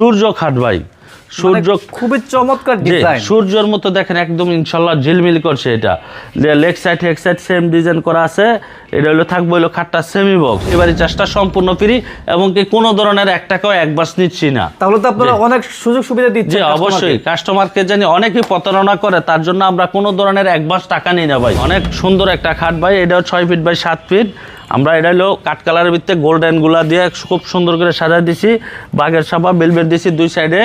সূর্য খাট ভাই। সূর্য মানে খুবই চমৎকার ডিজাইন সূর্যের মতো দেখেন একদম ইনশাল্লাহ ঝিলমিল করছে এটা। লেগ সাইড হেক সাইড সেম ডিজাইন করা আছে। এটা হলো থাকবে হলো খাটটা সেমি বক্স এবারে চাষটা সম্পূর্ণ ফ্রি এবং কি কোনো ধরনের এক টাকাও এক বাস নিচ্ছি না। তাহলে তো আপনারা অনেক সুযোগ সুবিধা দিচ্ছেন অবশ্যই। কাস্টমারকে জানি অনেকেই প্রতারণা করে তার জন্য আমরা কোনো ধরনের এক বাস টাকা নিই না ভাই। অনেক সুন্দর একটা খাট ভাই এটাও ছয় ফিট বাই সাত ফিট আমরা এটা হলো কাঠ কালারের ভিত্তিতে গোল্ডেনগুলা দিয়ে খুব সুন্দর করে সাজা দিছি। বাঘের সাপা বেলবেট দিছি দুই সাইডে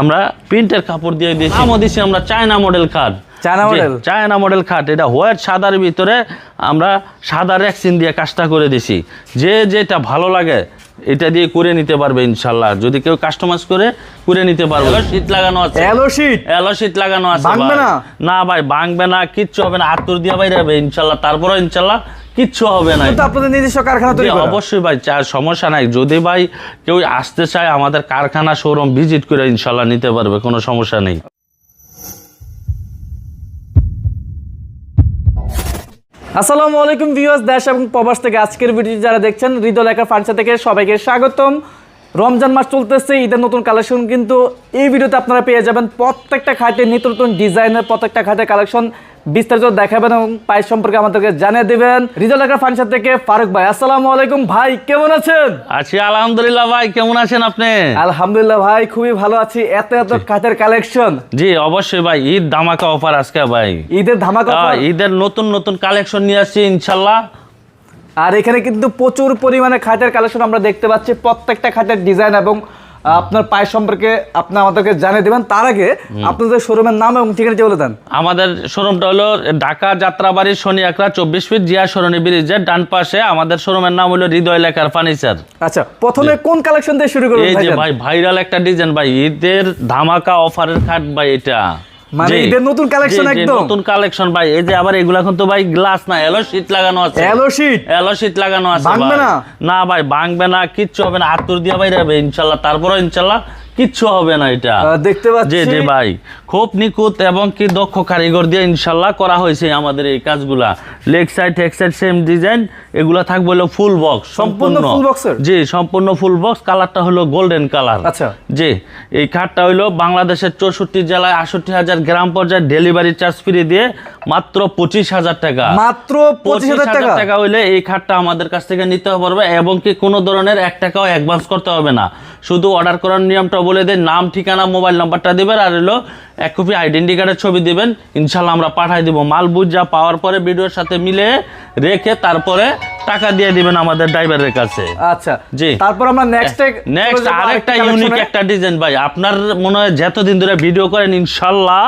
আমরা প্রিন্টের কাপড় দিয়ে দিয়েছি নামও দিছি আমরা চায়না মডেল খাট চায়না মডেল? চায়না মডেল খাট এটা হোয়াইট সাদার ভিতরে আমরা সাদা রেক্সিন দিয়ে কাজটা করে দিছি। যে যেটা ভালো লাগে এটা দিয়ে করে নিতে পারবে ইনশাল্লাহ। যদি কেউ কাস্টমাইজ করে করে নিতে পারবে। শীত লাগানো আছে। এলো শীট এলো শীত লাগানো আছে ভাঙবে না? না ভাই ভাঙবে না কিচ্ছু হবে না। আত্মর দিয়ে বাইরে হবে ইনশাল্লাহ। তারপরে ইনশাল্লাহ কিচ্ছু হবে না। আপনাদের নিজস্ব কারখানা তৈরি করা। অবশ্যই ভাই সমস্যা নাই। যদি ভাই কেউ আসতে চায় আমাদের কারখানা শোরুম ভিজিট করে ইনশাল্লাহ নিতে পারবে কোনো সমস্যা নেই। আসসালামু আলাইকুম ভিউয়ার্স, দেশ এবং প্রবাস থেকে আজকের ভিডিও যারা দেখছেন, হৃদয় লেখা ফার্নিচার থেকে সবাইকে স্বাগতম। রমজান মাস চলতেছে, ঈদের নতুন কালেকশন কিন্তু এই ভিডিওতে আপনারা পেয়ে যাবেন প্রত্যেকটা খাটে নিত্য নতুন ডিজাইনের প্রত্যেকটা খাটের কালেকশন। বিস্তারিত দেখাবেন এবং প্রাইস সম্পর্কে আমাদেরকে জানিয়ে দেবেন। হৃদয় লেখা ফার্নিচার থেকে ফারুক ভাই আসসালামু আলাইকুম ভাই কেমন আছেন? আছি আলহামদুলিল্লাহ ভাই কেমন আছেন আপনি? আলহামদুলিল্লাহ ভাই খুবই ভালো আছি। এত এত খাটের কালেকশন জি অবশ্যই ভাই ঈদ ধামাকা অফার আজকে ভাই। ঈদের ধামাকা offer। ঈদের নতুন নতুন কালেকশন নিয়ে আসছি ইনশাল্লাহ। আর এখানে কিন্তু প্রচুর পরিমাণে খাটের কালেকশন আমরা দেখতে পাচ্ছি। প্রত্যেকটা খাটের ডিজাইন এবং আপনার পায়ের সম্পর্কে আপনি আমাদেরকে জানিয়ে দেবেন। তার আগে আপনাদের শোরুমের নাম এবং ঠিকানা বলে দেন। আমাদের শোরুমটা হলো ঢাকা যাত্রাবাড়ি শনি একরা চব্বিশ ফিট জিয়া সরণি ব্রিজের ডান পাশে। আমাদের শোরুমের নাম হলো হৃদয় লেখার ফার্নিচার আচ্ছা প্রথমে কোন কালেকশন দিয়ে শুরু করবেন এই যে ভাই ভাইরাল একটা ডিজাইন ভাই ঈদের ধামাকা অফারের খাট ভাই এটা। মানে ঈদের নতুন জি, একদম? নতুন কালেকশন ভাই। এই যে আবার এগুলা তো ভাই গ্লাস না এলো শীত লাগানো আছে। এলো শীট এলো শীট লাগানো আছে ভাঙবে না? না ভাই ভাঙবে না কিচ্ছু হবে না। আতুর দিয়ে বাইরে হবে ইনশাল্লাহ। তারপরে ইনশাল্লাহ কিচ্ছু হবে না এটা। দেখতে পাচ্ছি। জি ভাই। খুব নিখুঁত এবং কি দক্ষ কারিগর দিয়ে ইনশাল্লাহ করা হয়েছে আমাদের এই কাজগুলা। লেগ সাইড হেক সাইড সেম ডিজাইন এগুলা থাকবে হলো ফুল বক্স সম্পূর্ণ box এর? জি সম্পূর্ণ ফুল বক্স কালারটা হলো গোল্ডেন কালার আচ্ছা। জি এই খাটটা হইল বাংলাদেশের চৌষট্টি জেলায় আষট্টি হাজার গ্রাম পর্যায়ে ডেলিভারি চার্জ ফ্রি দিয়ে মাত্র পঁচিশ হাজার টাকা। মাত্র পঁচিশ হাজার টাকা? টাকা হইলে এই খাটটা আমাদের কাছ থেকে নিতে পারবে এবং কি কোনো ধরনের এক টাকাও অ্যাডভান্স করতে হবে না। শুধু অর্ডার করার নিয়মটা বলে দেন নাম ঠিকানা মোবাইল নাম্বারটা দেবেন আর হলো এক কপি আইডেন্টি কার্ডের ছবি দেবেন। ইনশাল্লাহ আমরা পাঠাই দেবো। মাল বুঝা পাওয়ার পরে ভিডিওর সাথে মিলে রেখে তারপরে টাকা দিয়ে দিবেন আমাদের ড্রাইভারের কাছে। আচ্ছা জি। তারপর আমরা নেক্সট নেক্সট আরেকটা ইউনিক একটা ডিজাইন ভাই। আপনার মনে হয় যতদিন ধরে ভিডিও করেন ইনশাল্লাহ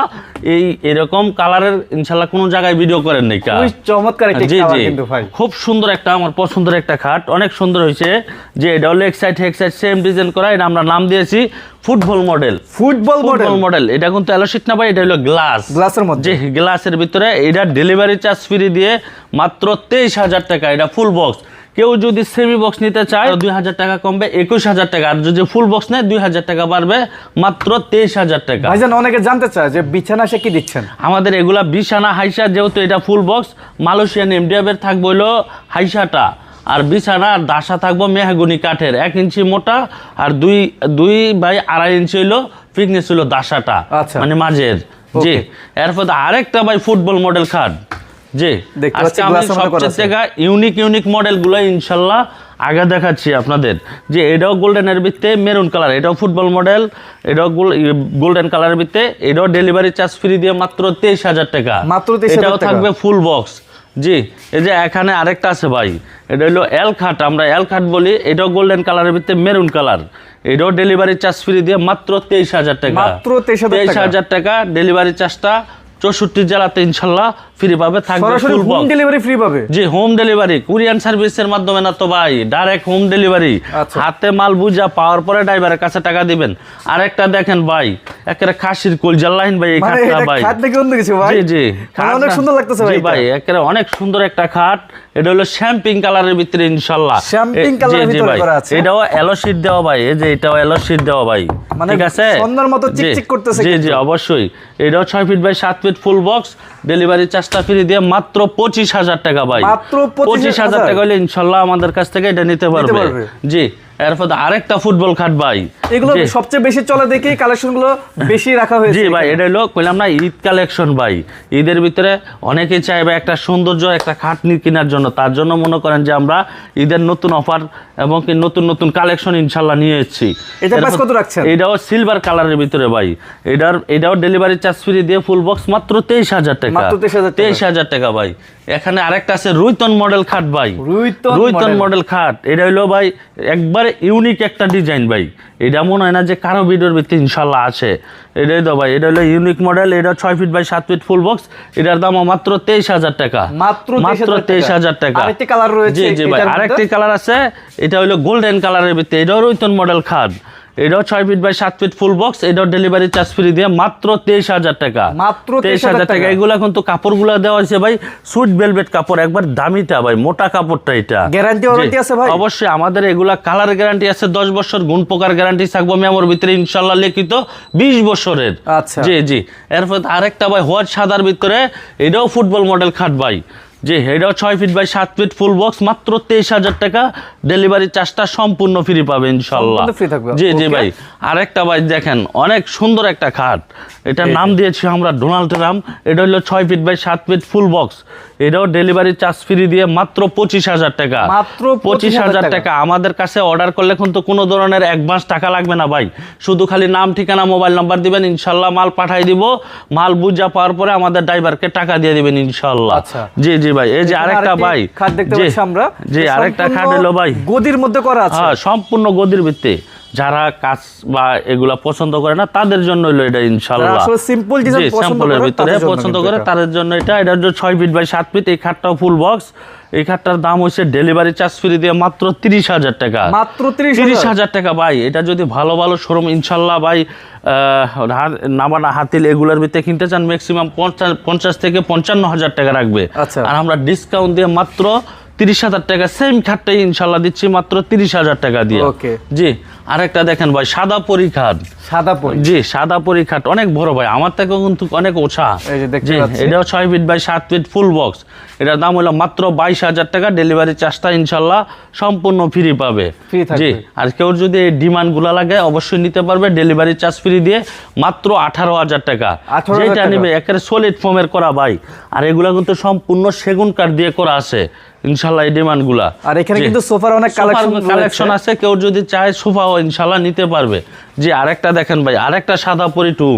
এই এরকম কালারের ইনশাল্লাহ কোনো জায়গায় ভিডিও করেন নাই কা। চমৎকার জি জি। খুব সুন্দর একটা আমার পছন্দের একটা খাট। অনেক সুন্দর হয়েছে। যে এটা হলো এক সাইড সেম ডিজাইন করা। এটা আমরা নাম দিয়েছি football model football model model এটা কিন্তু অ্যালোশিট না ভাই এটা হলো গ্লাস গ্লাসের মধ্যে। যে গ্লাসের ভিতরে এটা ডেলিভারি চার্জ ফ্রি দিয়ে মাত্র তেইশ হাজার টাকা। এটা ফুল বক্স কেউ যদি সেমি বক্স নিতে চায় দুই হাজার টাকা কমবে একুশ হাজার টাকা। আর যদি ফুল বক্স নেয় দুই হাজার টাকা বাড়বে মাত্র তেইশ হাজার টাকা। ভাইজান অনেকে জানতে চায় যে বিছানা সে কি দিচ্ছেন? আমাদের এগুলা বিছানা হাইসা যেহেতু এটা ফুল বক্স মালয়েশিয়ান এমডিএফের থাকবে হলো হাইসাটা। আর বিছানা আর দাসা থাকব মেহাগুনি কাঠের এক ইঞ্চি মোটা আর দুই দুই বাই আড়াই ইঞ্চি হইল ফিটনেস হলো দাসাটা আচ্ছা। মানে মাঝের। জি। এরপর আরেকটা ভাই ফুটবল মডেল খাট জি দেখতে আজকে পাচ্ছি আমি glass এর মধ্যে করা সবচেয়ে আছে। থেকে ইউনিক ইউনিক মডেলগুলো ইনশাল্লাহ আগে দেখাচ্ছি আপনাদের। যে এটাও গোল্ডেনের ভিত্তে মেরুন কালার এটাও ফুটবল মডেল এটাও গোল্ডেন কালারের ভিত্তে এটাও ডেলিভারি চার্জ ফ্রি দিয়ে মাত্র তেইশ হাজার টাকা। মাত্র এটাও থাকবে ফুল বক্স জি এই যে এখানে আরেকটা আছে ভাই এটা হলো এল খাট আমরা এল খাট বলি এটাও গোল্ডেন কালারের ভিত্তে মেরুন কালার এটাও ডেলিভারি চার্জ ফ্রি দিয়ে মাত্র তেইশ হাজার টাকা। মাত্র তেইশ হাজার টাকা। ডেলিভারি চার্জটা চৌষট্টি জেলাতে ইনশাল্লাহ ফ্রি পাবে থাকবে হোম ডেলিভারি ফ্রি পাবে? জি হোম ডেলিভারি কুরিয়ান সার্ভিসের মাধ্যমে না তো ভাই ডাইরেক্ট হোম ডেলিভারি। হাতে মাল বুঝা পাওয়ার পরে ড্রাইভারের কাছে টাকা দিবেন। আরেকটা দেখেন ভাই একেবারে খাসির কোল জাল্লাহিন ভাই এই মানে খাটটা ভাই। খাট নাকি অন্য কিছু ভাই? জি জি। মানে অনেক সুন্দর লাগতেছে ভাই ভাই একেবারে অনেক সুন্দর একটা খাট। এটা হলো শ্যাম্পিং কালারের ভিতরে ইনশাল্লাহ। জি, জি ভিতরে। করা আছে। এটাও এলো শীট দেওয়া ভাই এই যে এটাও এলো শীট দেওয়া ভাই। মানে ঠিক আছে? সোনার মতো চিকচিক করতেছে জি জি অবশ্যই। এটাও ছয় ফিট বাই সাত ফিট ফুল বক্স ডেলিভারি চার্জটা ফ্রি দিয়ে মাত্র পঁচিশ হাজার টাকা ভাই। মাত্র পঁচিশ হাজার টাকা হলে ইনশাল্লাহ আমাদের কাছ থেকে এটা নিতে পারবে। জি। এরপর আরেকটা ফুটবল খাট ভাই। এগুলো সবচেয়ে বেশি চলে দেখি কালেকশনগুলো বেশি রাখা হয়েছে জি ভাই এটা হলো কইলাম না ঈদ কালেকশন ভাই। ঈদের ভিতরে অনেকেই চাইবে একটা সৌন্দর্য একটা খাটনি কেনার জন্য। তার জন্য মনে করেন যে আমরা ঈদের নতুন অফার এবং কি নতুন নতুন কালেকশন ইনশাল্লাহ নিয়ে এসেছি এটা price কত রাখছেন? এটাও সিলভার কালারের ভিতরে ভাই। এটার এটাও ডেলিভারি চার্জ ফ্রি দিয়ে ফুল বক্স মাত্র তেইশ হাজার টাকা। মাত্র 23,000 টাকা। তেইশ হাজার টাকা ভাই। এখানে আরেকটা আছে রুইতন মডেল খাট ভাই। রুইতন মডেল। খাট। এটা হলো ভাই একবারে ইউনিক একটা ডিজাইন ভাই। এটা মনে হয় না যে কারও ভিডিওর ভিত্তি ইনশাল্লাহ আছে। এটাই তো ভাই এটা হলো ইউনিক মডেল। এটা ছয় ফিট বাই সাত ফিট ফুল বক্স। এটার দাম মাত্র তেইশ হাজার টাকা। মাত্র মাত্র তেইশ হাজার টাকা। কালার রয়েছে জি জি ভাই। আরেকটি কালার আছে। এটা হলো গোল্ডেন কালারের ভিত্তি। এটাও রুইতন মডেল খাট। এটাও ছয় ফিট বাই সাত ফিট ফুল বক্স এটাও ডেলিভারি চার্জ ফ্রি দিয়ে মাত্র তেইশ হাজার টাকা। মাত্র তেইশ হাজার টাকা। এগুলা কিন্তু কাপড়গুলো দেওয়া হয়েছে ভাই সুইট ভেলভেট কাপড় একবার দামিটা ভাই মোটা কাপড়টা এটা। জি, warranty আছে ভাই? অবশ্যই আমাদের এগুলা কালার গ্যারান্টি আছে দশ বছর গুণ পোকার গ্যারান্টি থাকব মেমোর ভিতরে ইনশাল্লাহ লিখিত বিশ বছরের। আচ্ছা। জি জি। এরপর আরেকটা ভাই হোয়াইট সাদার ভিতরে এটাও ফুটবল মডেল খাট ভাই। জি এটাও ছয় ফিট বাই সাত ফিট ফুল বক্স মাত্র তেইশ হাজার টাকা ডেলিভারি চার্জটা সম্পূর্ণ ফ্রি পাবে ইনশাল্লাহ। জি জি? ভাই আরেকটা ভাই দেখেন অনেক সুন্দর একটা খাট। এটার নাম দিয়েছি আমরা ডোনাল্ড ট্রাম্প এটা হলো ছয় ফিট বাই সাত ফিট ফুল বক্স এটাও ডেলিভারি চার্জ ফ্রি দিয়ে মাত্র পঁচিশ হাজার টাকা। মাত্র পঁচিশ হাজার টাকা। আমাদের কাছে অর্ডার করলে কিন্তু কোনো ধরনের অ্যাডভান্স টাকা লাগবে না ভাই। শুধু খালি নাম ঠিকানা মোবাইল নাম্বার দিবেন ইনশাল্লাহ মাল পাঠাই দিব। মাল বুঝা পাওয়ার পরে আমাদের ড্রাইভারকে টাকা দিয়ে দিবেন ইনশাল্লাহ। জি জি জি ভাই। এই যে আরেকটা ভাই। খাট দেখতে পাচ্ছি আমরা। জি যে আরেকটা খাট এলো ভাই। গদির মধ্যে করা আছে। হ্যাঁ সম্পূর্ণ গদির ভিত্তি। যারা কাজ বা এগুলা পছন্দ করে না তাদের জন্য হলো এটা ইনশাল্লাহ। পছন্দ করে, ভিতরে তাদের জন্য পছন্দ করে এটা। তাদের জন্য এটা। এটা হচ্ছে ছয় ফিট বাই সাত ফিট এই খাটটাও ফুল বক্স এই খাটটার দাম হচ্ছে ডেলিভারি চার্জ ফ্রি দিয়ে মাত্র তিরিশ হাজার টাকা। মাত্র তিরিশ হাজার। টাকা ভাই। এটা যদি ভালো ভালো শোরুম ইনশাল্লাহ ভাই নামানা হাতিল এগুলোর ভিতরে কিনতে চান ম্যাক্সিমাম পঞ্চাশ পঞ্চাশ থেকে পঞ্চান্ন হাজার টাকা রাখবে। আচ্ছা। আর আমরা ডিসকাউন্ট দিয়ে মাত্র তিরিশ হাজার টাকা সেম খাটটাই ইনশাল্লাহ দিচ্ছি মাত্র তিরিশ হাজার টাকা দিয়ে। জি। আরেকটা দেখেন ভাই সাদা পরীক্ষাট সাদা জি সাদা পরীক্ষাট অনেক বড় ভাই। আমার থেকে কিন্তু অনেক ওছা। এটাও ছয় ফিট বাই সাত ফিট ফুল বক্স এটার দাম হলো মাত্র বাইশ হাজার টাকা। ডেলিভারি চার্জটা ইনশাল্লাহ সম্পূর্ণ ফ্রি পাবে। জি আর কেউ যদি এই ডিমান্ডগুলো লাগে অবশ্যই নিতে পারবে। ডেলিভারি চার্জ ফ্রি দিয়ে মাত্র আঠারো হাজার টাকা। 18,000 যেটা। নিবে একেবারে সলিড ফোমের করা ভাই। আর এগুলা কিন্তু সম্পূর্ণ সেগুন কাঠ দিয়ে করা আছে। ইনশাল্লাহ এই ডিমান্ডগুলা। আর এখানে কিন্তু সোফার অনেক কালেকশন কালেকশন আছে কেউ যদি চায় সোফাও ইনশাল্লাহ নিতে পারবে। জি আরেকটা দেখেন ভাই আরেকটা সাদা পরি টু।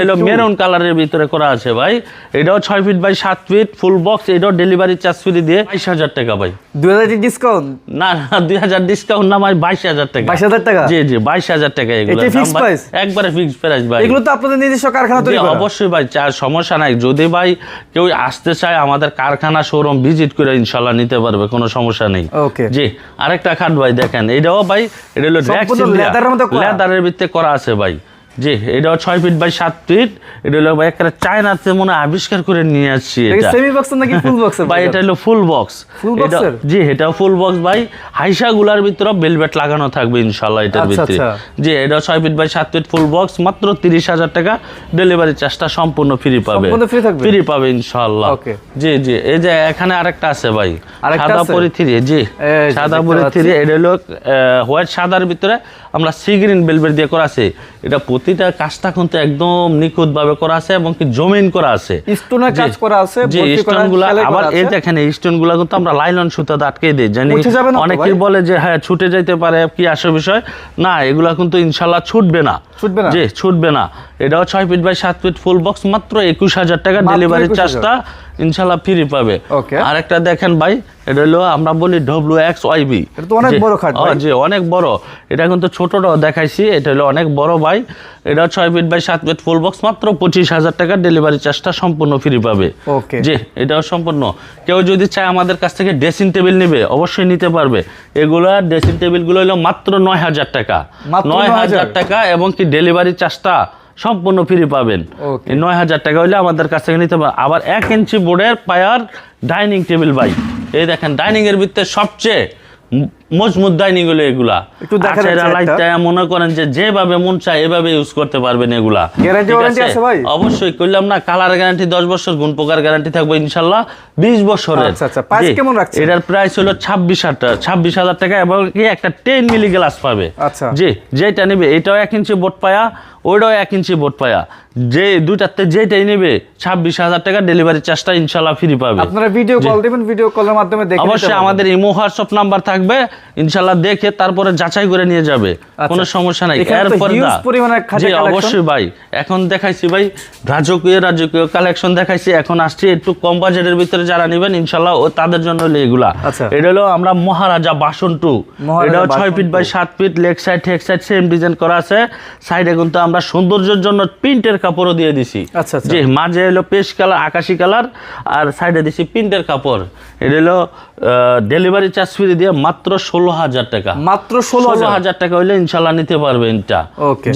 হলো মেরুন কালারের ভিতরে করা আছে ভাই। এটাও ছয় ফিট বাই সাত ফিট ফুল বক্স এটাও ডেলিভারি চার্জ ফ্রি দিয়ে বাইশ হাজার টাকা ভাই। দুই হাজার ডিসকাউন্ট না না দুই হাজার ডিসকাউন্ট না ভাই বাইশ হাজার টাকা। বাইশ হাজার টাকা? জি জি বাইশ হাজার টাকা এগুলো? একবারে ফিক্সড প্রাইস ভাই। এগুলো তো আপনাদের নিজস্ব কারখানা তৈরি অবশ্যই ভাই চা সমস্যা নাই। যদি ভাই কেউ আসতে চায় আমাদের কারখানা শোরুম ভিজিট করে ইনশাল্লাহ নিতে পারবে কোনো সমস্যা নেই. জি আরেকটা খাট ভাই দেখেন এটাও ভাই এটা হলো লেদারের ভিত্তিতে করা আছে ভাই। জি এটাও ছয় ফিট বাই সাত ফিট এটা হলো ভাই একটা চায়নাতে মনে আবিষ্কার করে নিয়ে আসছি এটা সেমি বক্স নাকি ফুল বক্স ভাই এটা হলো ফুল বক্স জি এটা ফুল বক্স ভাই। হাইসা গুলার ভিতরে বেলভেট লাগানো থাকবে ইনশাল্লাহ এটার আচ্ছা, ভিতরে আচ্ছা। জি এটা ছয় ফিট বাই সাত ফিট ফুল বক্স মাত্র তিরিশ হাজার টাকা ডেলিভারি চার্জটা সম্পূর্ণ ফ্রি পাবে? ফ্রি পাবে ইনশাল্লাহ জি জি এই যে এখানে আরেকটা আছে ভাই। সাদা? পরি থ্রি জি সাদা পরি থ্রি এটা হলো হোয়াইট সাদার ভিতরে আমরা সি গ্রিন বেলভেট দিয়ে করা আছে। এটা প্রতিটা কাজটা কিন্তু একদম নিখুঁত ভাবে করা আছে এবং কি জমিন করা আছে। স্টোনের কাজ করা আছে গুলা আবার এই দেখেন এই কিন্তু আমরা লাইলন সুতাতে আটকে দিই জানি ভাই? বলে যে হ্যাঁ ছুটে যাইতে পারে কি আসে বিষয়? না এগুলা কিন্তু ইনশাল্লাহ ছুটবে না। ছুটবে না? জি ছুটবে না। এটাও ছয় ফিট বাই সাত ফিট ফুল বক্স মাত্র একুশ হাজার টাকা ডেলিভারি 21,000 চার্জটা ইনশাল্লাহ ফ্রি পাবে। Okay. আরেকটা দেখেন ভাই এটা হলো আমরা বলি ডব্লিউ এক্স ওয়াইবি এটা তো অনেক বড় খাট জি অনেক বড়। এটা কিন্তু ছোটটাও দেখাইছি এটা হলো অনেক বড় ভাই। এটা ছয় ফিট বাই সাত ফিট ফুল বক্স মাত্র পঁচিশ হাজার টাকা ডেলিভারি চার্জটা সম্পূর্ণ ফ্রি পাবে। Okay. জি এটাও সম্পূর্ণ। কেউ যদি চায় আমাদের কাছ থেকে ড্রেসিং টেবিল নেবে অবশ্যই নিতে পারবে। এগুলা ড্রেসিং টেবিলগুলো হলো মাত্র নয় হাজার টাকা। নয় হাজার টাকা এবং কি ডেলিভারি চার্জটা সম্পূর্ণ ফ্রি পাবেন। এই নয় হাজার টাকা হলে আমাদের কাছ থেকে নিতে পারবেন আবার এক ইঞ্চি বোর্ডের পায়ার ডাইনিং টেবিল বাই এই দেখেন ডাইনিং এর ভিতরে সবচেয়ে ডাইনিংগুলো এগুলা একটু আচ্ছা। লাইটটা মনে করেন যে যেভাবে মন চায় এভাবে ইউজ করতে পারবেন এগুলা ভাই? অবশ্যই করলাম না কালার গ্যারান্টি দশ বছর গুণ পোকার গ্যারান্টি থাকবে ইনশাল্লাহ বিশ বছরের আচ্ছা, আচ্ছা। Price কেমন রাখছেন? এটার প্রাইস হলো ছাব্বিশ হাজার ছাব্বিশ হাজার টাকা এবং কি একটা টেন মিলি গ্লাস পাবে আচ্ছা। জি যেটা নেবে এটাও এক ইঞ্চি বোট পায়া ওইটাও এক ইঞ্চি বোট পায়া যে দুইটাতে যেটাই নেবে ছাব্বিশ হাজার টাকা ডেলিভারি চার্জটা ইনশাল্লাহ ফ্রি পাবে। আপনারা ভিডিও কল দিবেন ভিডিও কলের মাধ্যমে অবশ্যই আমাদের ইমো হোয়াটসঅ্যাপ নাম্বার থাকবে ইনশাল্লাহ দেখে তারপরে যাচাই করে নিয়ে যাবে। কোনো সমস্যা নাই। এরপর জি অবশ্যই ভাই। এখন দেখাইছি ভাই রাজকীয় রাজকীয় কালেকশন দেখাইছি। এখন আসছি একটু কম বাজেটের ভিতরে যারা নেবেন ইনশাল্লাহ ও তাদের জন্য এগুলা। আচ্ছা। এটা হলো আমরা মহারাজা বাসন টু। এটাও ছয় ফিট বাই সাত ফিট লেগ সাইড হেক সাইড সেম ডিজাইন করা আছে। সাইডে কিন্তু আমরা সৌন্দর্যের জন্য প্রিন্টের কাপড়ও দিয়ে দিছি। আচ্ছা, আচ্ছা। মাঝে হলো পেশ কালার আকাশি কালার আর সাইডে দিছি প্রিন্টের কাপড়। এটা হলো ডেলিভারি চার্জ ফ্রি দিয়ে মাত্র ষোলো হাজার টাকা। মাত্র ষোলো হাজার। টাকা হইলে ইনশাল্লাহ নিতে পারবে এটা.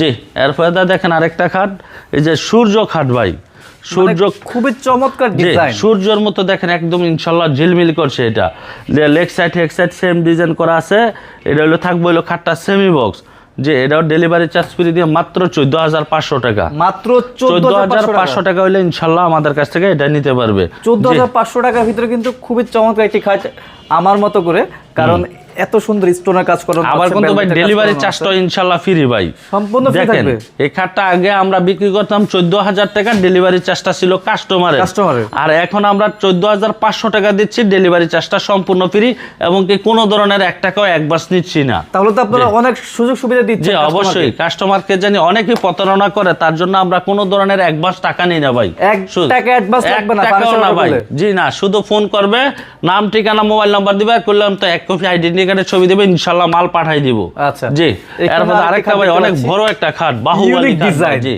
জি এরপরে দেখেন আরেকটা খাট এই যে সূর্য খাট ভাই। সূর্য মানে খুবই চমৎকার ডিজাইন সূর্যের মতো দেখেন একদম ইনশাল্লাহ ঝিলমিল করছে এটা। লেগ সাইড হেক সাইড সেম ডিজাইন করা আছে। এটা হলো থাকবে হলো খাটটা সেমি বক্স যে এটাও ডেলিভারি চার্জ ফ্রি দিয়ে মাত্র চোদ্দ হাজার পাঁচশো টাকা। মাত্র চোদ্দ হাজার পাঁচশো টাকা। হলে ইনশাল্লাহ আমাদের কাছ থেকে এটা নিতে পারবে। চোদ্দ হাজার পাঁচশো টাকার ভিতরে কিন্তু খুবই চমৎকার একটি খাট আমার মতো করে কারণ এত সুন্দর স্টোনের কাজ করানো আবার কিন্তু ভাই ডেলিভারি চার্জটা আছে। ইনশাল্লাহ ফ্রি ভাই। সম্পূর্ণ দেখেন থাকবে। এই খাটটা আগে আমরা বিক্রি করতাম চোদ্দ হাজার টাকা ডেলিভারি চার্জটা ছিল কাস্টমারের কাস্টমারের। আর এখন আমরা চোদ্দ হাজার পাঁচশো টাকা দিচ্ছি ডেলিভারি চার্জটা সম্পূর্ণ ফ্রি এবং কি কোনো ধরনের এক টাকাও একবাস নিচ্ছি না। তাহলে তো আপনারা অনেক সুযোগ সুবিধা দিচ্ছেন জি অবশ্যই। কাস্টমারকে জানি অনেকেই প্রতারণা করে তার জন্য আমরা কোনো ধরনের অ্যাডভান্স টাকা নিই না ভাই। এক টাকা এক লাগবে না, ভাই। জি না শুধু ফোন করবে নাম ঠিকানা মোবাইল নাম্বার দিবে করলাম তো এক কপি আইডেন্টি কার্ডের ছবি দেবে ইনশাল্লাহ মাল পাঠাই দিব। আচ্ছা। জি। এরপর আরেকটা ভাই অনেক বড় একটা খাট বাহুবলী design। জি।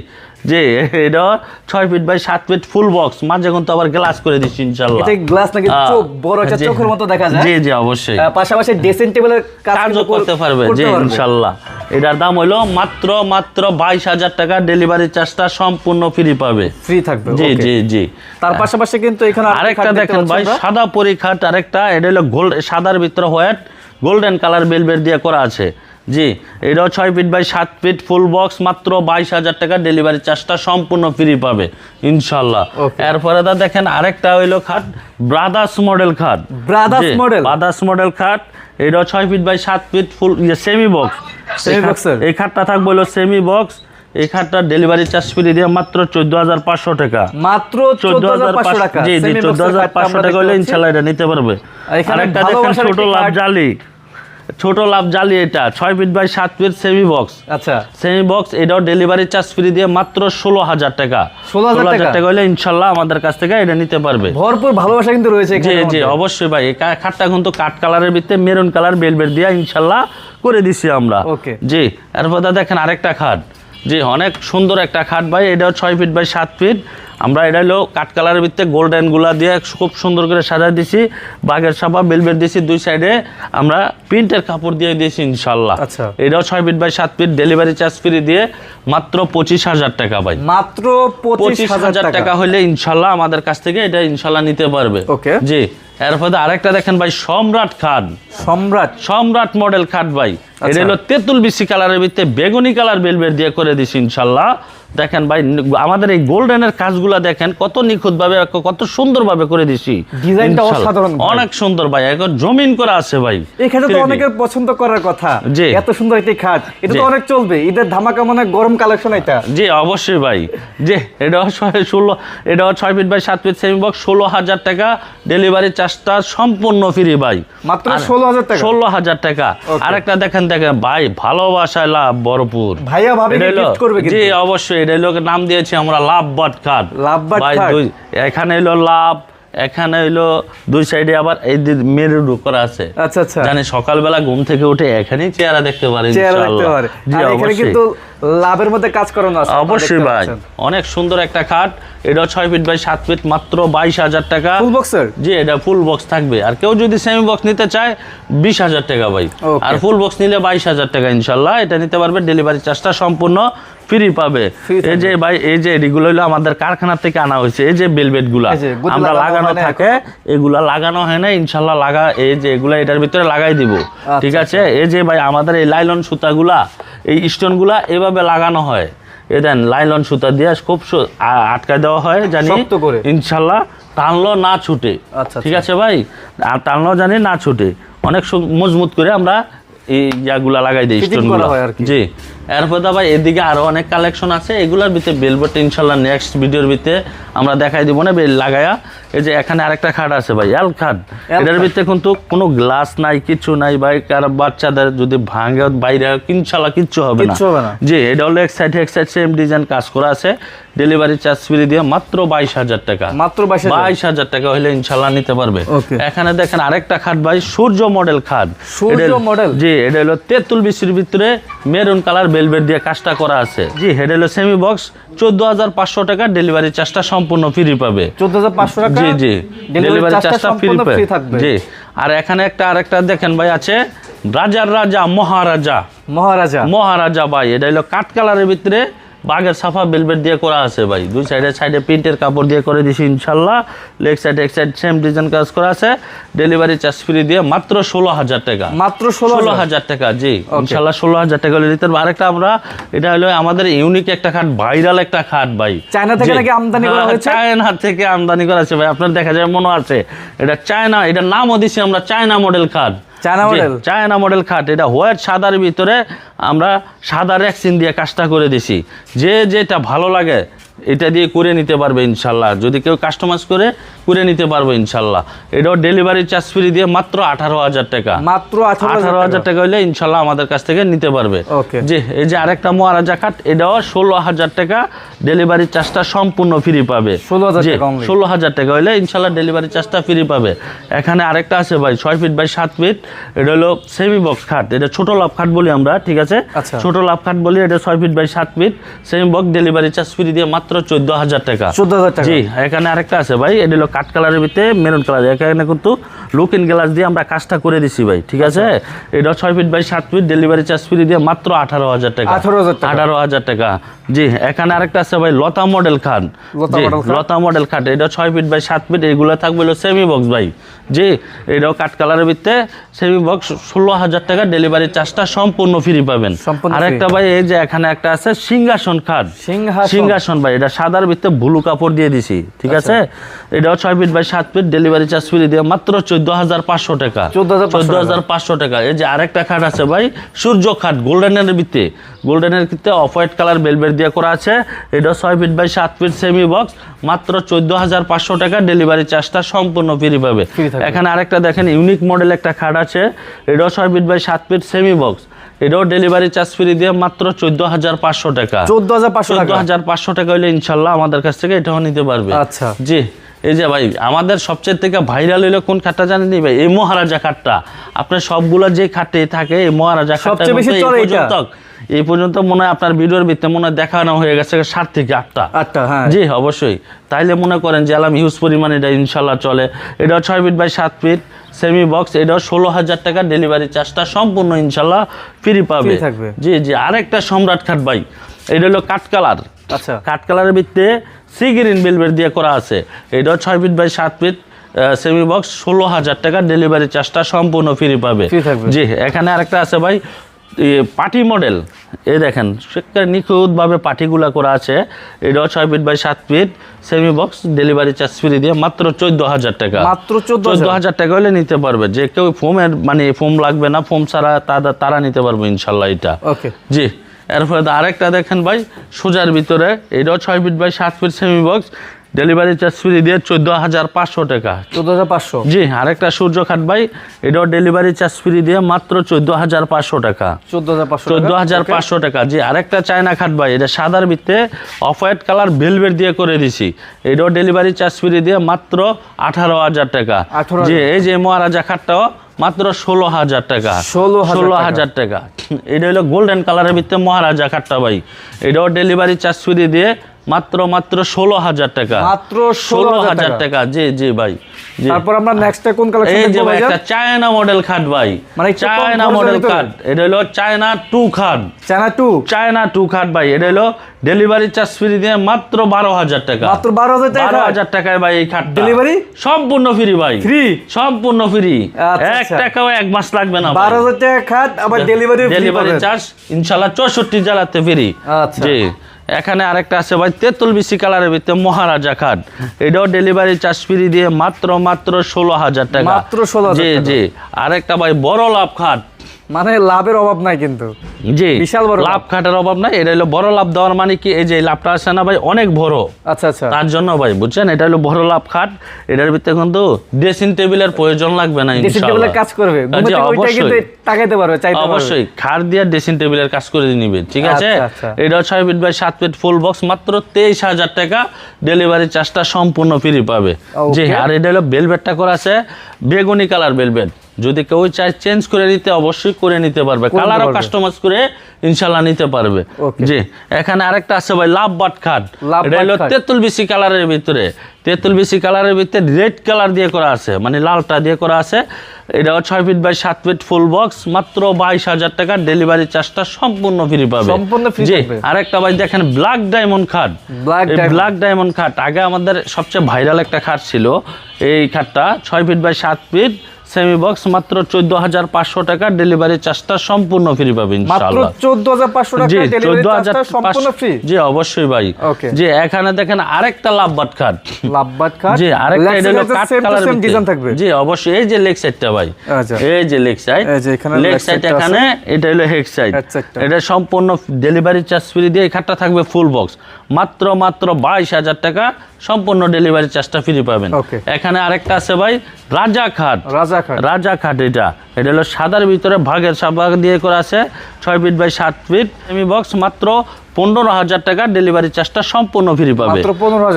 জি এটা ছয় ফিট বাই সাত ফিট ফুল বক্স মাঝে কিন্তু আবার গ্লাস করে দিচ্ছি ইনশাল্লাহ। এটা গ্লাস নাকি চোখ বড় একটা চোখের মতো দেখা যায়। জি জি অবশ্যই। পাশাপাশি ড্রেসিং টেবিলের কাজ কাজও করতে পারবে জি ইনশাল্লাহ। এটার দাম হলো মাত্র মাত্র বাইশ হাজার টাকা ডেলিভারি চার্জটা সম্পূর্ণ ফ্রি পাবে। ফ্রি থাকবে জি জি জি। তার পাশাপাশি কিন্তু এখানে আরেকটা দেখেন ভাই সাদা পরি খাট আরেকটা এটা হলো গোল্ড সাদার ভিতরে হোয়াইট গোল্ডেন কালার বেলবেট দিয়ে করা আছে। জি এটাও ছয় ফিট বাই সাত ফিট ফুল বক্স মাত্র বাইশ হাজার টাকা ডেলিভারি চার্জটা সম্পূর্ণ ফ্রি পাবে ইনশাল্লাহ। এরপরে দা দেখেন আরেকটা হইল খাট ব্রাদার্স মডেল খাট। Brothers model? ব্রাদার্স মডেল খাট এটাও ছয় ফিট বাই সাত ফিট ফুল সেমি বক্স এই খাটটা থাকবে হলো সেমি বক্স এই খাটটা ডেলিভারি চার্জ ফ্রি দিয়ে মাত্র চোদ্দ হাজার পাঁচশো টাকা। মাত্র চোদ্দ হাজার পাঁচশো টাকা। জি জি চোদ্দ হাজার পাঁচশো টাকা হলে ইনশাল্লাহ এটা নিতে পারবে। আরেকটা দেখেন ছোট লাভ জালি। ছোট লাভ জালি এটা। ছয় ফিট বাই সাত ফিট সেমি বক্স আচ্ছা। সেমি বক্স এটাও ডেলিভারি চার্জ ফ্রি দিয়ে মাত্র ষোলো হাজার টাকা। 16,000 টাকা? টাকা হলে ইনশাল্লাহ আমাদের কাছ থেকে এটা নিতে পারবে। ভরপুর ভালোবাসা কিন্তু রয়েছে জি জি অবশ্যই ভাই। এই খাটটা কিন্তু কাঠ কালারের ভিতরে মেরুন কালার বেলবেট দিয়ে ইনশাল্লাহ করে দিছি আমরা। ওকে জি এরপর দেখেন আরেকটা খাট। জি অনেক সুন্দর একটা খাট ভাই। এটাও ছয় ফিট বাই সাত ফিট আমরা এটা হলো কাঠ কালারের ভিতরে গোল্ডেনগুলা দিয়ে খুব সুন্দর করে সাজাই দিছি। বাঘের সাপা বেলবেট দিছি দুই সাইডে আমরা প্রিন্টের কাপড় দিয়ে দিয়েছি ইনশাল্লাহ আচ্ছা। এটাও ছয় ফিট বাই সাত ফিট ডেলিভারি চার্জ ফ্রি দিয়ে মাত্র পঁচিশ হাজার টাকা ভাই। মাত্র পঁচিশ হাজার টাকা। হলে ইনশাল্লাহ আমাদের কাছ থেকে এটা ইনশাল্লাহ নিতে পারবে। ওকে। জি এরপর আরেকটা দেখেন ভাই সম্রাট খাট। সম্রাট। সম্রাট মডেল খাট ভাই। এটা হলো তেঁতুল বিসি কালারের ভিতরে বেগুনি কালার বেলবেট দিয়ে করে দিছি ইনশাল্লাহ দেখেন ভাই আমাদের এই গোল্ডেনের কাজগুলা দেখেন কত নিখুঁত ভাবে কত সুন্দর ভাবে করে দিছি। ডিজাইনটা অসাধারণ অনেক সুন্দর ভাই এখন জমিন করা আছে ভাই এখানে তো অনেকের পছন্দ করার কথা। এত সুন্দর একটি খাট এটা তো অনেক চলবে। ঈদের ধামাকা মানে গরম কালেকশন এটা। জি অবশ্যই ভাই। এটাও ছয়- ষোলো এটাও ছয় ফিট বাই সাত ফিট সেমি বক্স ষোলো হাজার টাকা। ডেলিভারি চার্জটা সম্পূর্ণ ফ্রি ভাই। মাত্র আর 16,000 টাকা? ষোলো হাজার টাকা। আরেকটা দেখেন দেখেন ভাই ভালোবাসায় লাভ বরপুর ভাইয়া ভাবি এটা করবে জি অবশ্যই এটা লোক নাম দিয়েছি আমরা love but card love but দুই এখানে হলো লাভ এখানে হইল দুই সাইডে আবার এই মেরু করা আছে। আচ্ছা আচ্ছা। জানি সকালবেলা ঘুম থেকে উঠে এখানেই চেহারা দেখতে পারি চেহারা দেখতে পারে। আর এখানে কিন্তু লাভের মধ্যে কাজ করানো আছে অবশ্যই ভাই। অনেক সুন্দর একটা খাট। এটা ছয় ফিট বাই সাত ফিট মাত্র বাইশ হাজার টাকা। ফুল বক্সের জি এটা ফুল বক্স থাকবে। আর কেউ যদি সেমি বক্স নিতে চায় বিশ হাজার টাকা ভাই। আর ফুল বক্স নিলে বাইশ হাজার টাকা ইনশাল্লাহ। এটা নিতে পারবে ডেলিভারি চার্জটা সম্পূর্ণ ফ্রি পাবে। এই যে ভাই এই যে এগুলো হলো আমাদের কারখানা থেকে আনা হয়েছে। এই যে বেলভেটগুলা আমরা লাগানো থাকে এগুলা লাগানো হয় না। ইনশাল্লাহ লাগা এই যে এগুলা এটার ভিতরে লাগাই দিব। ঠিক আছে? এই যে ভাই আমাদের এই লাইলন সুতাগুলা এই স্টোনগুলা এভাবে লাগানো হয়। এ দেন লাইলন সুতা দিয়ে খুব আটকা আটকায় দেওয়া হয় জানি। ইনশাল্লাহ টানলো না ছুটে। আচ্ছা, ঠিক আছে ভাই? আর টানলো জানি না ছুটে। অনেক মজবুত করে আমরা এই ইয়াগুলা লাগাই দিই স্টোনগুলো। আর কি। জি। এরপর ভাই এদিকে আরও অনেক কালেকশন আছে এগুলোর ভিতরে বেলবট ইনশাল্লাহ নেক্সট ভিডিওর ভিতরে আমরা দেখাই দিব না বেল লাগায়া। এই যে এখানে আরেকটা খাট আছে ভাই এল খাট। এটার ভিতরে কিন্তু কোনো গ্লাস নাই কিছু নাই ভাই কার বাচ্চাদের যদি ভাঙে বাইরে ইনশাল্লাহ কিচ্ছু হবে না। জি এটা হলো এক সাইড এক সাইড সেম ডিজাইন কাজ করা আছে। ডেলিভারি চার্জ ফ্রি দিয়ে মাত্র বাইশ হাজার টাকা। মাত্র বাইশ হাজার। টাকা হলে ইনশাল্লাহ নিতে পারবে। এখানে দেখেন আরেকটা খাট ভাই সূর্য মডেল খাট। সূর্য মডেল? জি এটা হলো তেঁতুল বিশির ভিতরে মেরুন কালার বেলভেট দিয়ে কাজটা করা আছে। জি হেডেলো হলো সেমি বক্স চোদ্দ হাজার পাঁচশো টাকা ডেলিভারি চার্জটা সম্পূর্ণ ফ্রি পাবে। চোদ্দ হাজার পাঁচশো টাকা জি জি ডেলিভারি চার্জটা ফ্রি পাবে। জি আর এখানে একটা আরেকটা দেখেন ভাই আছে রাজার রাজা মহারাজা। মহারাজা। মহারাজা ভাই এটা হলো কাঠ কালারের ভিতরে বাঘের সাফা বেলভেট দিয়ে করা আছে ভাই। দুই সাইডে সাইডে প্রিন্টের কাপড় দিয়ে করে দিছি ইনশাল্লাহ। লেগ সাইড এক সাইড সেম ডিজাইন কাজ করা আছে। ডেলিভারি চার্জ ফ্রি দিয়ে মাত্র ষোলো হাজার টাকা। মাত্র ষোলো হাজার। টাকা জি। ইনশাল্লাহ ষোলো হাজার টাকা হলে পারব। আরেকটা আমরা এটা হলো আমাদের ইউনিক একটা খাট ভাইরাল একটা খাট ভাই। চায়না থেকে নাকি আমদানি করা হ্যাঁ, হয়েছে? চায়না থেকে আমদানি করা আছে ভাই। আপনার দেখা যায় মনে আছে। এটা চায়না এটা নামও দিছি আমরা চায়না মডেল খাট। চায়না মডেল চায়না মডেল খাট এটা হোয়াইট সাদার ভিতরে আমরা সাদা রেক্সিন দিয়ে কাজটা করে দিছি। যে যেটা ভালো লাগে এটা দিয়ে করে নিতে পারবে ইনশাল্লাহ। যদি কেউ কাস্টমাইজ করে করে নিতে পারবে ইনশাল্লাহ। এটাও ডেলিভারি চার্জ ফ্রি দিয়ে মাত্র আঠারো হাজার টাকা। মাত্র আঠারো হাজার টাকা। হলে ইনশাল্লাহ আমাদের কাছ থেকে নিতে পারবে. জি এই যে আরেকটা মহারাজা খাট এটাও ষোলো হাজার টাকা ডেলিভারি চার্জটা সম্পূর্ণ ফ্রি পাবে। 16,000 জি, ষোলো হাজার টাকা হলে ইনশাল্লাহ ডেলিভারি চার্জটা ফ্রি পাবে। এখানে আরেকটা আছে ভাই ছয় ফিট বাই সাত ফিট এটা হলো সেমি বক্স খাট। এটা ছোট লাভ খাট বলি আমরা ঠিক আছে? আচ্ছা। ছোট লাভ খাট বলি এটা ছয় ফিট বাই সাত feet semi box delivery charge free দিয়ে মাত্র চোদ্দ হাজার টাকা। চোদ্দ হাজার টাকা। জি এখানে আরেকটা আছে ভাই এটা হলো কাঠ কালারের ভিতরে মেরুন কালার এখানে কিন্তু লুকিং গ্লাস দিয়ে আমরা কাজটা করে দিছি ভাই ঠিক আছে? এটা ছয় ফিট বাই সাত ফিট ডেলিভারি চার্জ ফ্রি দিয়ে মাত্র আঠারো হাজার টাকা। 18,000 টাকা। আঠারো হাজার টাকা। জি এখানে আরেকটা আছে ভাই লতা মডেল খাট। লতা মডেল খাট। এটা ছয় ফিট বাই সাত ফিট এগুলো থাকবে হলো সেমি বক্স ভাই। জি এটাও কাঠ কালারের ভিতরে সেমি বক্স ষোলো হাজার টাকা ডেলিভারি চার্জটা সম্পূর্ণ ফ্রি পাবেন। আরেকটা ভাই এই যে এখানে একটা আছে সিংহাসন খাট। সিংহাসন। সিংহাসন ভাই এটা সাদার ভিতরে ব্লু কাপড় দিয়ে দিছি ঠিক আছে? এটাও ছয় ফিট বাই সাত ফিট ডেলিভারি চার্জ ফ্রি দিয়ে মাত্র চোদ্দ হাজার পাঁচশো টাকা। 14,500 চোদ্দ হাজার পাঁচশো টাকা। এই যে আরেকটা খাট আছে ভাই সূর্য খাট গোল্ডেনের ভিত্তে গোল্ডেনের ভিত্তে অফ হোয়াইট কালার বেলবেট দিয়ে করা আছে। এটা ছয় ফিট বাই সাত ফিট সেমি বক্স মাত্র চোদ্দ হাজার পাঁচশো টাকা ডেলিভারি চার্জটা সম্পূর্ণ ফ্রি পাবে। এখানে আরেকটা দেখেন ইউনিক মডেল একটা খাট আছে। এটাও ছয় ফিট বাই সাত ফিট সেমি বক্স এটাও ডেলিভারি চার্জ ফ্রি দিয়ে মাত্র চোদ্দ হাজার পাঁচশো টাকা। চোদ্দ হাজার পাঁচশো চোদ্দ টাকা হাজার পাঁচশো টাকা হলে ইনশাল্লাহ আমাদের কাছ থেকে এটাও নিতে পারবে। আচ্ছা। জি এই যে ভাই আমাদের সবচেয়ে থেকে ভাইরাল হইল কোন খাটটা জানেন নি ভাই? এই মহারাজা খাটটা। আপনার সবগুলা যে খাটে থাকে এই মহারাজা খাটটা এই পর্যন্ত মনে হয় আপনার ভিডিওর ভিতরে মনে হয় দেখানো হয়ে গেছে সাত থেকে আটটা আটটা হ্যাঁ। জি অবশ্যই। তাইলে মনে করেন যে আলাম হিউজ পরিমাণে এটা ইনশাল্লাহ চলে। এটাও ছয় ফিট বাই সাত ফিট সেমি বক্স এটাও ষোলো হাজার টাকা ডেলিভারি চার্জটা সম্পূর্ণ ইনশাল্লাহ ফ্রি পাবে। জি জি আরেকটা সম্রাট খাট ভাই এটা হলো কাঠ কালার। আচ্ছা। কাঠ কালারের ভিত্তিতে সি গ্রিন বেলভেট দিয়ে করা আছে। এটাও ছয় ফিট বাই সাত ফিট সেমি বক্স ষোলো হাজার টাকা ডেলিভারি চার্জটা সম্পূর্ণ ফ্রি পাবে। জি এখানে আরেকটা আছে ভাই পার্টি মডেল। এই দেখেন সেখানে নিখুঁতভাবে পার্টিগুলা করা আছে। এটাও ছয় ফিট বাই সাত feet semi box delivery charge free দিয়ে মাত্র চোদ্দ হাজার টাকা। মাত্র 14,000 চোদ্দ হাজার টাকা হলে নিতে পারবে। যে কেউ ফোমের মানে ফোম লাগবে না ফোম ছাড়া তারা তারা নিতে পারবে ইনশাল্লাহ এটা। ওকে। জি এরপরে তো আরেকটা দেখেন ভাই সোজার ভিতরে এটাও ছয় ফিট বাই সাত feet semi box delivery charge free দিয়ে চোদ্দ হাজার পাঁচশো টাকা। চোদ্দ হাজার পাঁচশো? জি আরেকটা সূর্য খাট ভাই এটাও ডেলিভারি চার্জ ফ্রি দিয়ে মাত্র চোদ্দ হাজার পাঁচশো টাকা। চোদ্দ হাজার পাঁচশো চোদ্দ হাজার পাঁচশো টাকা। জি আরেকটা চায়না খাট ভাই এটা সাদার ভিত্তে অফ হোয়াইট কালার ভেলভেট দিয়ে করে দিছি। এটাও ডেলিভারি চার্জ ফ্রি দিয়ে মাত্র আঠারো হাজার টাকা। 18,000 জি এই যে মহারাজা খাটটাও মাত্র ষোলো হাজার টাকা। ষোলো ষোলো হাজার টাকা। এটা হলো গোল্ডেন কালারের ভিত্তে মহারাজা খাটটা ভাই। এটাও ডেলিভারি চার্জ ফ্রি দিয়ে মাত্র মাত্র ষোলো হাজার টাকা। মাত্র ষোলো হাজার টাকা। জি জি ভাই তারপর আমরা নেক্সট কোন কালেকশন এই যে ভাই একটা চায়না মডেল খাট ভাই। মানে চায়না মডেল খাট এটা হলো চায়না টু খাট চায়না টু চায়না টু খাট ভাই এটা হলো ডেলিভারি চার্জ ফ্রি দিয়ে মাত্র বারো হাজার টাকা। মাত্র বারো হাজার টাকা বারো হাজার টাকায় ভাই এই খাট Delivery? সম্পূর্ণ ফ্রি ভাই। ফ্রি সম্পূর্ণ ফ্রি আচ্ছা, এক আচ্ছা। টাকাও এক মাস লাগবে না বারো হাজার টাকা খাট আবার ডেলিভারি ডেলিভারি চার্জ ইনশাল্লাহ চৌষট্টি জেলাতে ফ্রি আচ্ছা। জি। এখানে আরেকটা আছে ভাই তেঁতুল বিসি কালারের ভিতরে মহারাজা খাট এটাও ডেলিভারি চার্জ ফ্রি দিয়ে মাত্র মাত্র ষোলো হাজার টাকা। মাত্র ষোলো জি। জি। আরেকটা ভাই বড় লাভ খাট মানে লাভের অভাব নাই কিন্তু। জি বিশাল বড় লাভ খাটের অভাব নাই এটা হলো বড় লাভ দেওয়ার মানে কি এই যে লাভটা আছে না ভাই অনেক বড়। আচ্ছা আচ্ছা। তার জন্য ভাই বুঝছেন? এটা হলো বড় লাভ খাট এটার ভিতরে কিন্তু ড্রেসিং টেবিলের প্রয়োজন লাগবে না ড্রেসিং টেবিলের কাজ করবে। অবশ্যই। টাকাইতে পারবে চাইতে পারবে। অবশ্যই খাট দিয়ে ড্রেসিং টেবিলের কাজ করে নিবে ঠিক আছে? আচ্ছা, আচ্ছা। এটা ছয় ফিট বাই সাত ফিট ফুল বক্স মাত্র তেইশ হাজার টাকা ডেলিভারি চার্জটা সম্পূর্ণ ফ্রি পাবে. জি আর এটা হলো বেলভেটটা করা আছে বেগুনি কালার বেলভেট যদি কেউ চায় চেঞ্জ করে নিতে অবশ্যই করে নিতে পারবে। কালারও কাস্টমাইজ করে ইনশাল্লাহ নিতে পারবে। জি এখানে আরেকটা আছে ভাই লাভ বাট খাট এটা বাট হলো তেঁতুল বিসি কালারের ভিতরে। তেঁতুল বিসি কালারের ভিতরে রেড কালার দিয়ে করা আছে মানে লালটা দিয়ে করা আছে। এটাও ছয় ফিট বাই সাত ফিট ফুল বক্স মাত্র বাইশ হাজার টাকা ডেলিভারি চার্জটা সম্পূর্ণ ফ্রি পাবে। সম্পূর্ণ free জি আরেকটা ভাই দেখেন ব্ল্যাক ডায়মন্ড খাট। ব্ল্যাক ডায়মন্ড খাট আগে আমাদের সবচেয়ে ভাইরাল একটা খাট ছিল এই খাটটা ছয় ফিট বাই সাত ফিট সেমি বক্স মাত্র চোদ্দ হাজার পাঁচশো টাকা ডেলিভারি চার্জটা সম্পূর্ণ ফ্রি পাবে মাত্র চোদ্দ হাজার পাঁচশো টাকা জি চোদ্দ হাজার সম্পূর্ণ ফ্রি জি অবশ্যই ভাই. জি এখানে দেখেন আরেকটা লাভবাট খাট খাট জি আরেকটা এটা হলো কাট কালার same থাকবে। জি অবশ্যই। এই যে লেগ সাইডটা ভাই। আচ্ছা। এই যে লেগ সাইড এখানে লেগ সাইড এখানে এটা হলো হেড সাইড। এটা সম্পূর্ণ ডেলিভারি চার্জ ফ্রি দিয়ে এই খাটটা থাকবে ফুল বক্স মাত্র মাত্র বাইশ হাজার টাকা সম্পূর্ণ ডেলিভারি চার্জটা ফ্রি পাবেন। এখানে আরেকটা আছে ভাই রাজা খাট রাজা খাট রাজা খাট এটা। এটা হলো সাদার ভিতরে ভাগের সাবাগ দিয়ে করা আছে। ছয় ফিট বাই সাত ফিট সেমি বক্স মাত্র পনেরো হাজার টাকা ডেলিভারি চার্জটা সম্পূর্ণ ফ্রি পাবে।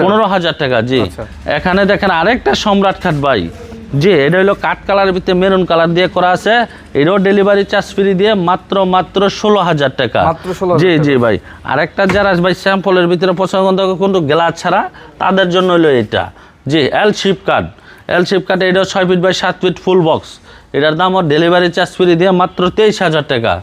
পনেরো হাজার। টাকা জি। আচ্ছা। এখানে দেখেন আরেকটা সম্রাট খাট ভাই। জি এটা হলো কাঠ কালারের ভিতরে মেরুন কালার দিয়ে করা আছে। এটাও ডেলিভারি চার্জ ফ্রি দিয়ে মাত্র মাত্র ষোলো হাজার টাকা। জি জি ভাই। আরেকটা যারা ভাই স্যাম্পলের ভিতরে পছন্দ কিন্তু গ্লাস ছাড়া তাদের জন্য হলো এটা। জি L shape card L shape কাটে এটা ছয় ফিট বাই সাত ফিট ফুল বক্স এটার দাম ডেলিভারি চার্জ ফ্রি দিয়ে মাত্র তেইশ হাজার টাকা।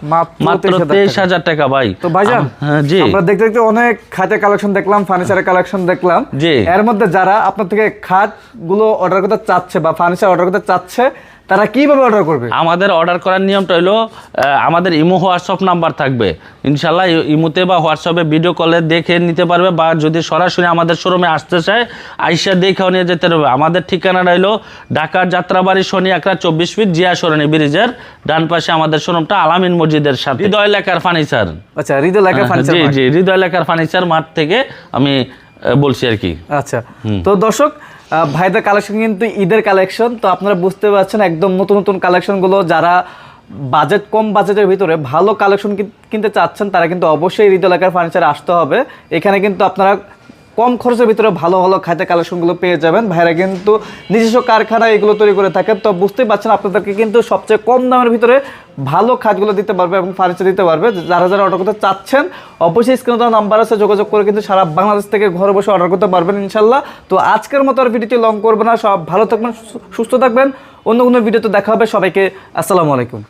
মাত্র তেইশ হাজার টাকা। ভাই। তো ভাইজান হ্যাঁ, জি। আমরা দেখতে দেখতে অনেক খাটের কালেকশন দেখলাম ফার্নিচারের কালেকশন দেখলাম। জি। এর মধ্যে যারা আপনার থেকে খাটগুলো অর্ডার করতে চাচ্ছে বা ফার্নিচার অর্ডার করতে চাচ্ছে তারা কীভাবে অর্ডার করবে? আমাদের অর্ডার করার নিয়মটা হলো আমাদের ইমো হোয়াটসঅ্যাপ নাম্বার থাকবে। ইনশাল্লাহ ইমোতে বা হোয়াটসঅ্যাপে ভিডিও কলে দেখে নিতে পারবে বা যদি সরাসরি আমাদের শোরুমে আসতে চায় আইসা দেখেও নিয়ে যেতে পারবে। আমাদের ঠিকানাটা হলো ঢাকার যাত্রাবাড়ি শনি একরা চব্বিশ ফিট জিয়া সরণি ব্রিজের ডান পাশে আমাদের শোরুমটা আলামিন মসজিদের সাথে। হৃদয় লেখার ফার্নিচার আচ্ছা হৃদয় লেখা ফার্নিচার জি জি হৃদয় লেখার ফার্নিচার মাঠ থেকে আমি বলছি আর কি। আচ্ছা তো দর্শক ভাইদের কালেকশন কিন্তু ঈদের কালেকশন তো আপনারা বুঝতে পারছেন একদম নতুন নতুন কালেকশনগুলো যারা বাজেট কম বাজেটের ভিতরে ভালো কালেকশন কিনতে চাচ্ছেন, তারা কিন্তু অবশ্যই ঈদ এলাকার ফার্নিচার আসতে হবে। এখানে কিন্তু আপনারা কম খরচের ভিতরে ভালো ভালো খাদ্য কালেকশনগুলো পেয়ে যাবেন। ভাইরা কিন্তু নিজস্ব কারখানায় এগুলো তৈরি করে থাকেন তো বুঝতেই পারছেন আপনাদেরকে কিন্তু সবচেয়ে কম দামের ভিতরে ভালো খাটগুলো দিতে পারবে এবং ফার্নিচার দিতে পারবে। যারা যারা অর্ডার করতে চাচ্ছেন, অবশ্যই স্ক্রিনে দেওয়া নাম্বার আছে, যোগাযোগ করে কিন্তু সারা বাংলাদেশ থেকে ঘরে বসে অর্ডার করতে পারবেন ইনশাল্লাহ তো আজকের মতো আর ভিডিওটি লং করবে না। সব ভালো থাকবেন, সুস্থ থাকবেন। অন্য কোনো ভিডিওতে দেখা হবে। সবাইকে আসসালামু আলাইকুম।